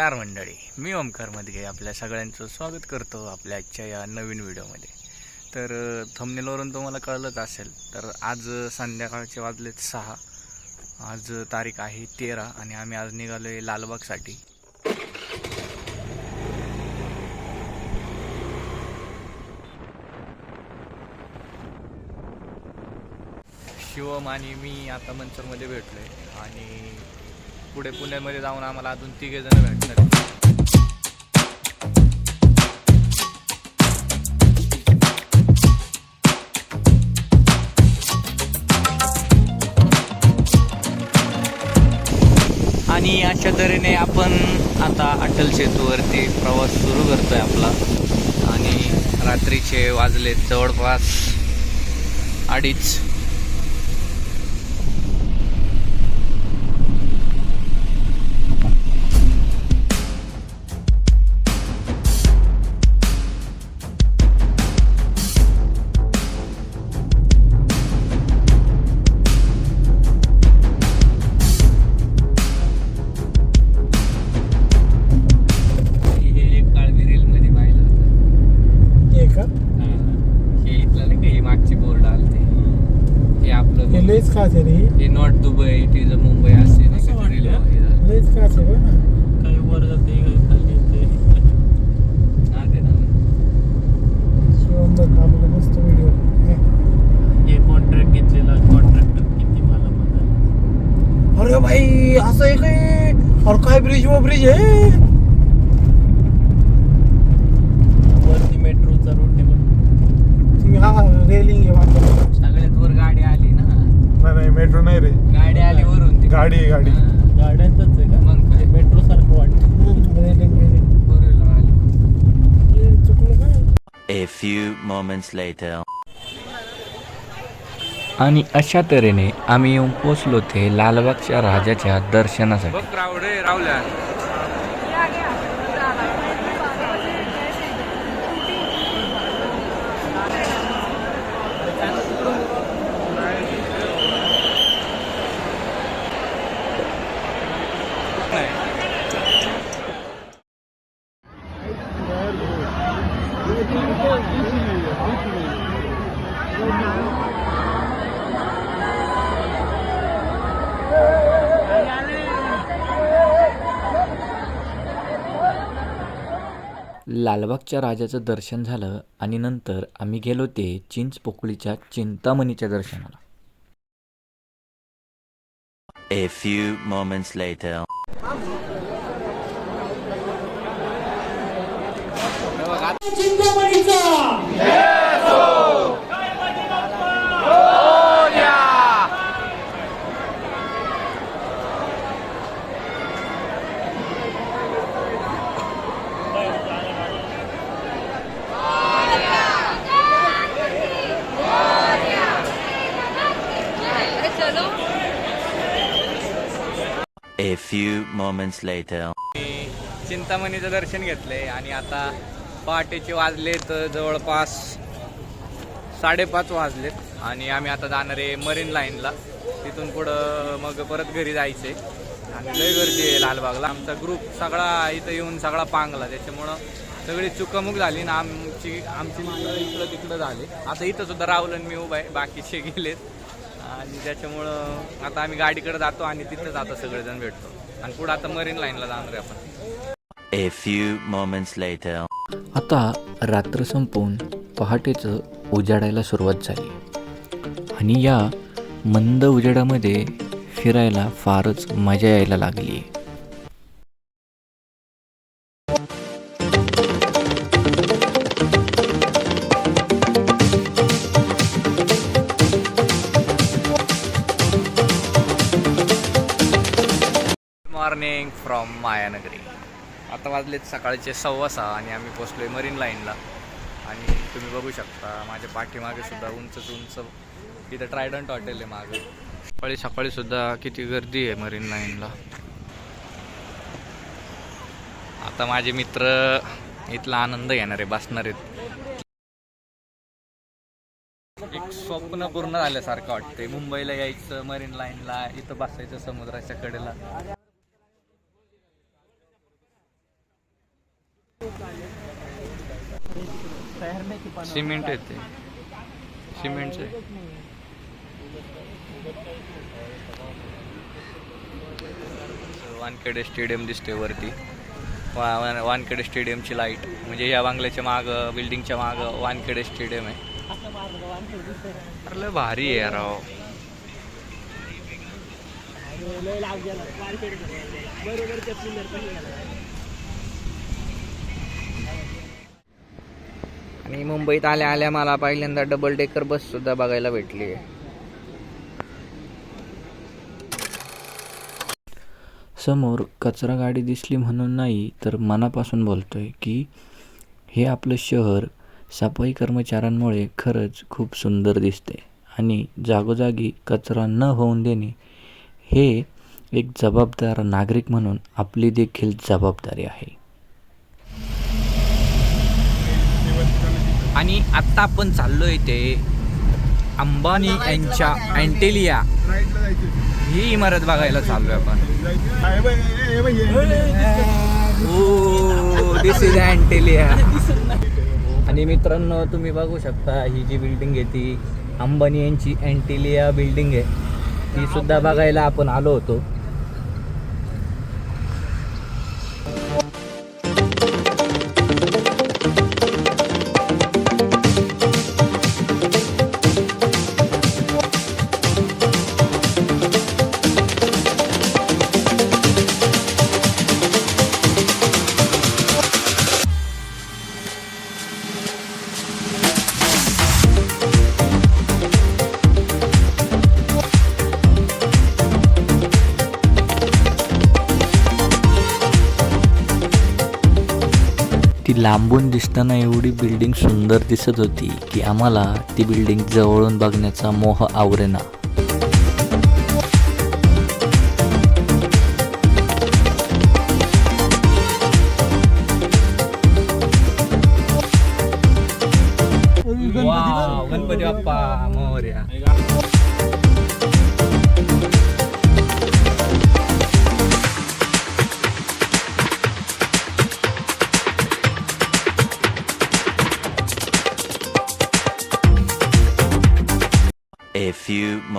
नमस्कार मंडळी. मी ओमकार मदगे आपल्या सगळ्यांचं स्वागत करतो आपल्या आजच्या या नवीन व्हिडिओमध्ये. तर थंबनेलवरून तुम्हाला कळलंच असेल तर आज संध्याकाळचे वाजलेत सहा. आज तारीख आहे तेरा आणि आम्ही आज निघालो आहे लालबागसाठी. शिवम आणि मी आता मंचरमध्ये भेटलोय आणि पुढे पुण्यामध्ये जाऊन आम्हाला अजून तिघे जण भेटणार आणि अशा तऱ्हेने आपण आता अटल सेतूवरती प्रवास सुरू करतोय आपला. आणि रात्रीचे वाजले जवळपास अडीच. लयच खास आहे रे. हे not Dubai it is Mumbai असे नाही असं का वाटलं? लयच खास आहे बघ ना. काही वर जाते काही खाली येते. हा, ते ना. शिवम बघ आपला मस्त व्हिडिओ हे कॉन्ट्रॅक्ट घेतलेला कॉन्ट्रॅक्टर किती मला म्हणाल अरे भाई असं आहे काय? अरे काय ब्रिज व ब्रिज आहे? वरती मेट्रोचा रूट आहे बघ. ती हा रेलिंग आहे वाटतं सगळ्यात वर गाडी आली ना नाही मेट्रो नाही रे. गाडी आली वरून ती गाडी गाडी. हा, गाड्यांचंच आहे का? मग काय? मेट्रो सारखं वाटतं. Four wheeler आली. काय A few moments later. आणि अशा तऱ्हेने आम्ही येऊन पोचलो ते लालबागच्या राजाच्या दर्शनासाठी. लालबागच्या राजाचं दर्शन झालं आणि नंतर आम्ही गेलो ते चिंचपोकळीच्या चिंतामणीच्या दर्शनाला A few moments later. A few moments later. चिंतामणीचं दर्शन घेतलंय आणि आता पहाटेचे वाजलेत जवळपास साडेपाच वाजलेत आणि आम्ही आता जाणार आहे मरीन लाईनला. तिथून पुढं मग परत घरी जायचे आणि लय गर्दी आहे लालबागला. आमचा ग्रुप सगळा इथं येऊन सगळा पांगला. त्याच्यामुळं सगळी चुकामुक झाली ना आमची आमची मित्र इकडं तिकडं झाले. आता इथं सुद्धा राहुल आणि मी उभा आहे बाकीचे गेलेत. आणि त्याच्यामुळं आता आम्ही गाडीकडे जातो आणि तिथंच आता सगळेजण भेटतो. आणि पुढं आता मरीन लाईनला जाणार आहे आपण. A few moments later. आता रात्र संपून पहाटेचं उजाडायला सुरुवात झाली. आणि या मंद उजेडामध्ये फिरायला फारच मजा यायला लागली. फ्रॉम मायानगरी. आता वाजलेत सकाळचे सव्वा सहा आणि आम्ही पोचलोय मरीन लाईनला आणि तुम्ही बघू शकता माझ्या पाठीमागे सुद्धा उंचच उंच तिथं ट्रायडंट हॉटेल आहे मागे. सकाळी सकाळी सुद्धा किती गर्दी आहे मरीन लाईनला आता माझे मित्र इथला आनंद घेणार आहे बसणार आहेत. एक स्वप्न पूर्ण झाल्यासारखं वाटतंय. मुंबईला यायचं मरीन लाईनला इथं बसायचं समुद्राच्या कडेला. सिमेंट येते. सिमेंटचं. वानखेडे स्टेडियम दिसते वरती. वा वानखेडे स्टेडियमची लाइट. म्हणजे या बांगल्याच्या माग बिल्डिंगच्या माग वानखेडे स्टेडियम आहे. अरे भारी आहे राव आणि मुंबईत आल्या आल्या मला पहिल्यांदा डबल डेकर बस सुद्धा बघायला भेटली आहे. समोर कचरा गाडी दिसली म्हणून नाही तर मनापासून बोलतोय की हे आपलं शहर सफाई कर्मचाऱ्यांमुळे खरंच खूप सुंदर दिसते. आणि जागोजागी कचरा न होऊन देणे हे एक जबाबदार नागरिक म्हणून आपली देखील जबाबदारी आहे. आणि आत्ता आपण चाललोय ते अंबानी यांच्या अँटेलिया. ही इमारत बघायला चाललोय आपण. ओ दिस इज अँटेलिया आणि मित्रांनो तुम्ही बघू शकता ही जी बिल्डिंग आहे ती अंबानी यांची अँटेलिया बिल्डिंग आहे. ती सुद्धा बघायला आपण आलो होतो. लांबून दिसताना एवढी बिल्डिंग सुंदर दिसत होती की आम्हाला ती बिल्डिंग जवळून बघण्याचा मोह आवरेना. गणपती बाप्पा मोर्या.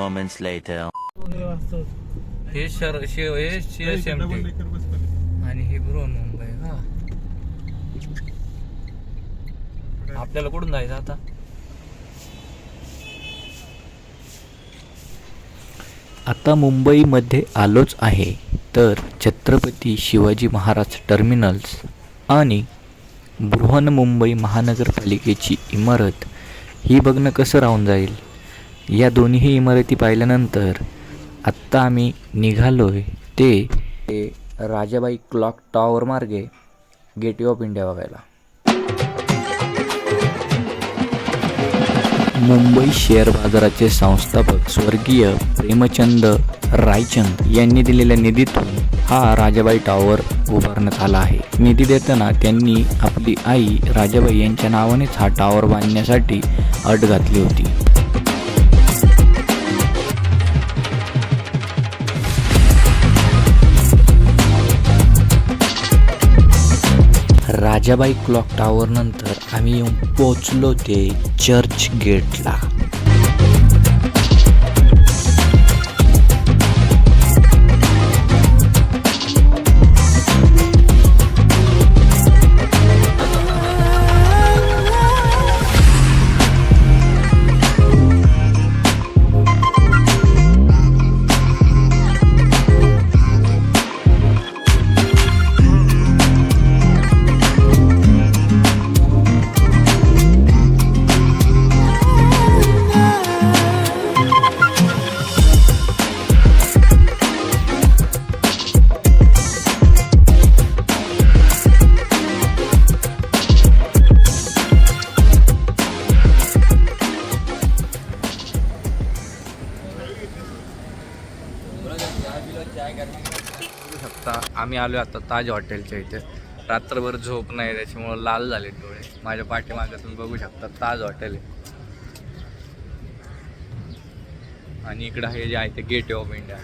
Moments later. हे शर शिव हे शिव पण. आणि हे बृहन मुंबई का आपल्याला कुठून जायचं आता आता मुंबईमध्ये आलोच आहे तर छत्रपती शिवाजी महाराज टर्मिनल्स आणि बृहन्मुंबई महानगरपालिकेची इमारत ही बघणं कसं राहून जाईल या दोन्ही इमारती पाहिल्यानंतर आत्ता आम्ही निघालोय ते ते राजाबाई क्लॉक टॉवर मार्गे गेटवे ऑफ इंडिया बघायला. मुंबई शेअर बाजाराचे संस्थापक स्वर्गीय प्रेमचंद रायचंद यांनी दिलेल्या निधीतून हा राजाबाई टॉवर उभारण्यात आला आहे. निधी देताना त्यांनी आपली आई राजाबाई यांच्या नावानेच हा टॉवर बांधण्यासाठी अट घातली होती. राजाबाई क्लॉक टॉवर नंतर आम्ही येऊन पोचलो ते चर्च गेटला बघू शकता आम्ही आलो आता ताज हॉटेलच्या इथे. रात्रभर झोप नाही त्याच्यामुळं लाल झाले डोळे. माझ्या पाठीमागे तुम्ही बघू शकता ताज हॉटेल आहे. आणि इकडं हे जे आहे ते gate of India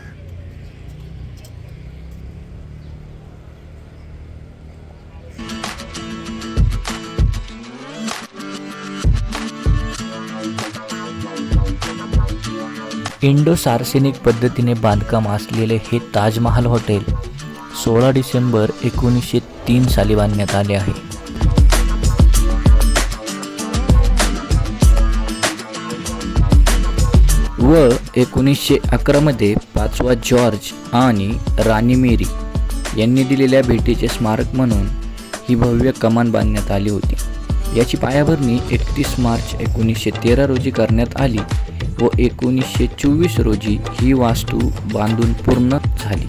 Indo Saracenic पद्धतीने बांधकाम असलेले हे ताजमहाल हॉटेल सोळा डिसेंबर एकोणीसशे तीन साली बांधण्यात आले आहे. व एकोणीसशे अकरामध्ये पाचवा जॉर्ज आणि राणी मेरी यांनी दिलेल्या भेटीचे स्मारक म्हणून ही भव्य कमान बांधण्यात आली होती. याची पायाभरणी एकतीस मार्च एकोणीसशे तेरा रोजी करण्यात आली. व एकोणीसशे चोवीस रोजी ही वास्तू बांधून पूर्ण झाली.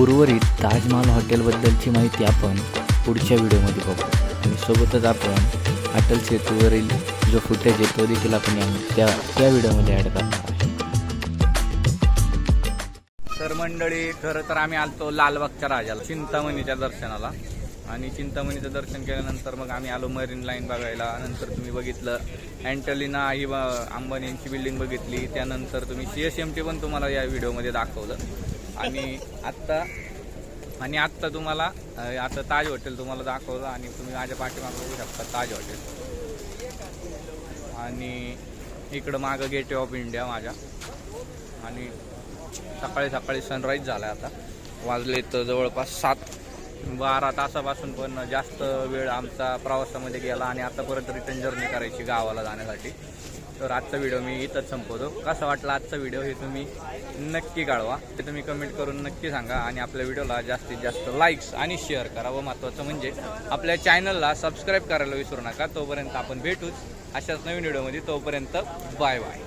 उर्वरित ताजमहाल हॉटेलबद्दल माहिती आपण पुढच्या व्हिडिओमध्ये बघू. आणि सोबतच आपण अटल सेतूवरील जो फुटेज आहे तो देखील आपण या त्या त्या व्हिडिओमध्ये ॲड करणार तर मंडळी खरं तर आम्ही आलतो लालबागच्या राजाला चिंतामणीच्या दर्शनाला. आणि चिंतामणीचं दर्शन केल्यानंतर मग आम्ही आलो मरीन लाईन बघायला. नंतर तुम्ही बघितलं अँटलिना आई अंबानी यांची बिल्डिंग बघितली. त्यानंतर तुम्ही सी एस एम टी पण तुम्हाला या व्हिडिओमध्ये दाखवलं. आणि आत्ता आणि आत्ता तुम्हाला आता ताज हॉटेल तुम्हाला दाखवलं आणि तुम्ही माझ्या पाठीमागं बघू शकता ताज हॉटेल. आणि इकडं मागं गेटवे ऑफ इंडिया माझ्या. आणि सकाळी सकाळी सनराईज झाला आता. वाजले तर जवळपास सात बारा तासापासून पण जास्त वेळ आमचा प्रवासामध्ये गेला आणि आतापर्यंत रिटर्न जर्नी करायची गावाला जाण्यासाठी. तर आजचा व्हिडिओ मी इथंच संपवतो. कसा वाटला आजचा व्हिडिओ हे तुम्ही नक्की गाळवा ते तुम्ही कमेंट करून नक्की सांगा आणि आपल्या व्हिडिओला जास्तीत जास्त लाईक्स आणि शेअर करा. व महत्त्वाचं म्हणजे आपल्या चॅनलला सबस्क्राईब करायला विसरू नका. तोपर्यंत आपण भेटूच. अशाच नवीन व्हिडिओमध्ये तोपर्यंत बाय बाय